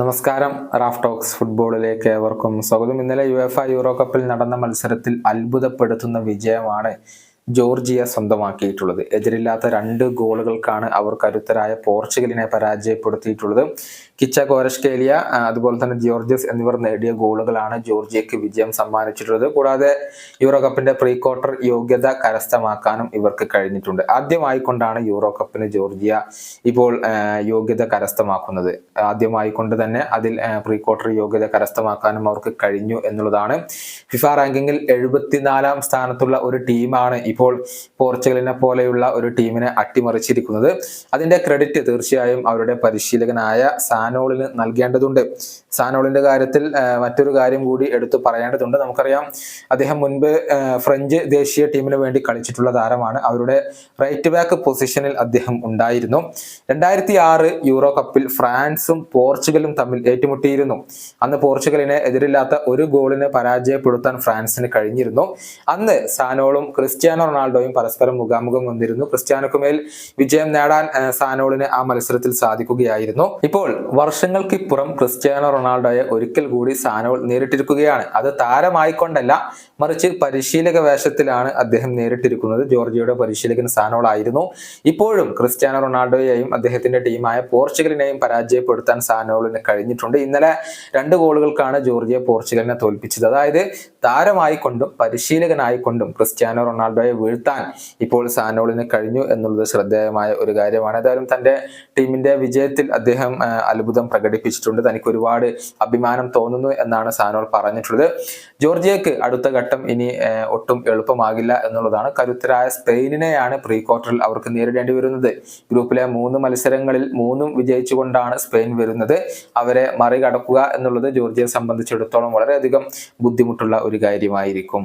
നമസ്കാരം. Raf talks ഫുട്ബോളിലേക്ക് ഏവർക്കും സ്വാഗതം. ഇന്നലെ യു എഫ് യൂറോ കപ്പിൽ നടന്ന മത്സരത്തിൽ അത്ഭുതപ്പെടുത്തുന്ന വിജയമാണ് ജോർജിയ സ്വന്തമാക്കിയിട്ടുള്ളത്. എതിരില്ലാത്ത രണ്ട് ഗോളുകൾക്കാണ് അവർ കരുത്തരായ പോർച്ചുഗലിനെ പരാജയപ്പെടുത്തിയിട്ടുള്ളത്. കിച്ച കോരഷ്കേലിയ അതുപോലെ തന്നെ ജോർജിയസ് എന്നിവർ നേടിയ ഗോളുകളാണ് ജോർജിയക്ക് വിജയം സമ്മാനിച്ചിട്ടുള്ളത്. കൂടാതെ യൂറോ കപ്പിന്റെ പ്രീ ക്വാർട്ടർ യോഗ്യത കരസ്ഥമാക്കാനും ഇവർക്ക് കഴിഞ്ഞിട്ടുണ്ട്. ആദ്യമായി കൊണ്ടാണ് യൂറോ കപ്പിന് ജോർജിയ ഇപ്പോൾ യോഗ്യത കരസ്ഥമാക്കുന്നത്. ആദ്യമായിക്കൊണ്ട് തന്നെ അതിൽ പ്രീ ക്വാർട്ടർ യോഗ്യത കരസ്ഥമാക്കാനും അവർക്ക് കഴിഞ്ഞു എന്നുള്ളതാണ്. ഫിഫ റാങ്കിങ്ങിൽ എഴുപത്തിനാലാം സ്ഥാനത്തുള്ള ഒരു ടീമാണ് ഇപ്പോൾ പോർച്ചുഗലിനെ പോലെയുള്ള ഒരു ടീമിനെ അട്ടിമറിച്ചിരിക്കുന്നത്. അതിന്റെ ക്രെഡിറ്റ് തീർച്ചയായും അവരുടെ പരിശീലകനായ സാനോളിന് നൽകേണ്ടതുണ്ട്. സാനോളിന്റെ കാര്യത്തിൽ മറ്റൊരു കാര്യം കൂടി എടുത്തു പറയേണ്ടതുണ്ട്. നമുക്കറിയാം അദ്ദേഹം മുൻപ് ഫ്രഞ്ച് ദേശീയ ടീമിന് വേണ്ടി കളിച്ചിട്ടുള്ള താരമാണ്. അവരുടെ റൈറ്റ് ബാക്ക് പൊസിഷനിൽ അദ്ദേഹം ഉണ്ടായിരുന്നു. രണ്ടായിരത്തി ആറ് യൂറോ കപ്പിൽ ഫ്രാൻസും പോർച്ചുഗലും തമ്മിൽ ഏറ്റുമുട്ടിയിരുന്നു. അന്ന് പോർച്ചുഗലിനെ എതിരില്ലാത്ത ഒരു ഗോളിന് പരാജയപ്പെടുത്താൻ ഫ്രാൻസിന് കഴിഞ്ഞിരുന്നു. അന്ന് സാനോളും ക്രിസ്ത്യാനോ റൊണാൾഡോയും പരസ്പരം മുഖാമുഖം വന്നിരുന്നു. ക്രിസ്ത്യാനോക്ക് മേൽ വിജയം നേടാൻ സാനോളിന് ആ മത്സരത്തിൽ സാധിക്കുകയായിരുന്നു. ഇപ്പോൾ വർഷങ്ങൾക്കിപ്പുറം ക്രിസ്ത്യാനോ റൊണാൾഡോയെ ഒരിക്കൽ കൂടി സാനോൾ നേരിട്ടിരിക്കുകയാണ്. അത് താരമായിക്കൊണ്ടല്ല മറിച്ച് പരിശീലക വേഷത്തിലാണ് അദ്ദേഹം നേരിട്ടിരിക്കുന്നത്. ജോർജിയയുടെ പരിശീലകൻ സാനോൾ ആയിരുന്നു. ഇപ്പോഴും ക്രിസ്ത്യാനോ റൊണാൾഡോയെയും അദ്ദേഹത്തിന്റെ ടീമായ പോർച്ചുഗലിനെയും പരാജയപ്പെടുത്താൻ സാനോളിന് കഴിഞ്ഞിട്ടുണ്ട്. ഇന്നലെ രണ്ട് ഗോളുകൾക്കാണ് ജോർജിയ പോർച്ചുഗലിനെ തോൽപ്പിച്ചത്. അതായത് താരമായിക്കൊണ്ടും പരിശീലകനായിക്കൊണ്ടും ക്രിസ്ത്യാനോ റൊണാൾഡോയെ വീഴ്ത്താൻ ഇപ്പോൾ സാനോളിന് കഴിഞ്ഞു എന്നുള്ളത് ശ്രദ്ധേയമായ ഒരു കാര്യമാണ്. ഏതായാലും തന്റെ ടീമിന്റെ വിജയത്തിൽ അദ്ദേഹം അത്ഭുതം പ്രകടിപ്പിച്ചിട്ടുണ്ട്. തനിക്ക് ഒരുപാട് അഭിമാനം തോന്നുന്നു എന്നാണ് സാനോൾ പറഞ്ഞിട്ടുള്ളത്. ജോർജിയക്ക് അടുത്ത ഘട്ടം ഇനി ഒട്ടും എളുപ്പമാകില്ല എന്നുള്ളതാണ് കരുത്തരായ സ്പെയിനിനെയാണ് പ്രീ ക്വാർട്ടറിൽ അവർക്ക് നേരിടേണ്ടി വരുന്നത്. ഗ്രൂപ്പിലെ മൂന്ന് മത്സരങ്ങളിൽ മൂന്നും വിജയിച്ചുകൊണ്ടാണ് സ്പെയിൻ വരുന്നത്. അവരെ മറികടക്കുക എന്നുള്ളത് ജോർജിയയെ സംബന്ധിച്ചിടത്തോളം വളരെയധികം ബുദ്ധിമുട്ടുള്ള ഒരു കാര്യമായിരിക്കും.